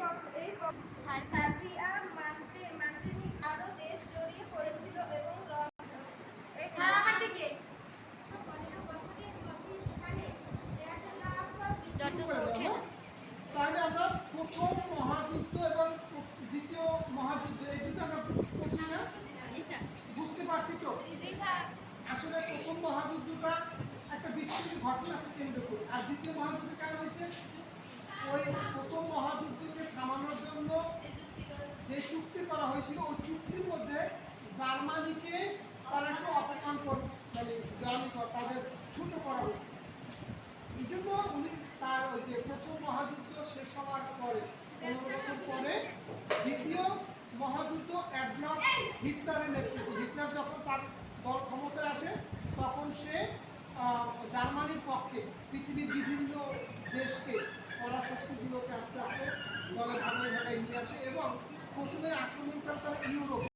Serbia মান্টিনিক দেশ জড়িয়ে পড়েছিল এবং? তাহলে আমরা প্রথম মহাযুদ্ধ এবং দ্বিতীয় মহাযুদ্ধ এই দুটো আমরা করছি না? বুঝতে পারছি তো? আসলে প্রথম মহাযুদ্ধটা একটা বিচ্ছিন্ন ঘটনাকে কেন্দ্র করে। আর দ্বিতীয় মহাযুদ্ধ কেন হয়েছে ওই প্রথম মহাযুদ্ধকে থামানোর জন্য যে চুক্তি করা হয়েছিল ওই চুক্তির মধ্যে জার্মানিকে তারা একটু অপমান মানে গ্রামী কর তাদের ছোট করা হয়েছে। এই জন্য উনি তার ওই যে প্রথম মহাযুদ্ধ শেষ হওয়ার পরে, পনেরো বছর পরে দ্বিতীয় মহাযুদ্ধ অ্যাডলফ হিটলারের নেতৃত্বে, হিটলার যখন তার দল ক্ষমতায় আসে, তখন সে জার্মানির পক্ষে পৃথিবীর বিভিন্ন দেশকে, পরাশক্তিগুলোকে আস্তে আস্তে দলে ভাগে ভাগে নিয়ে আসে এবং প্রথমে আক্রমণ করে তারা ইউরোপ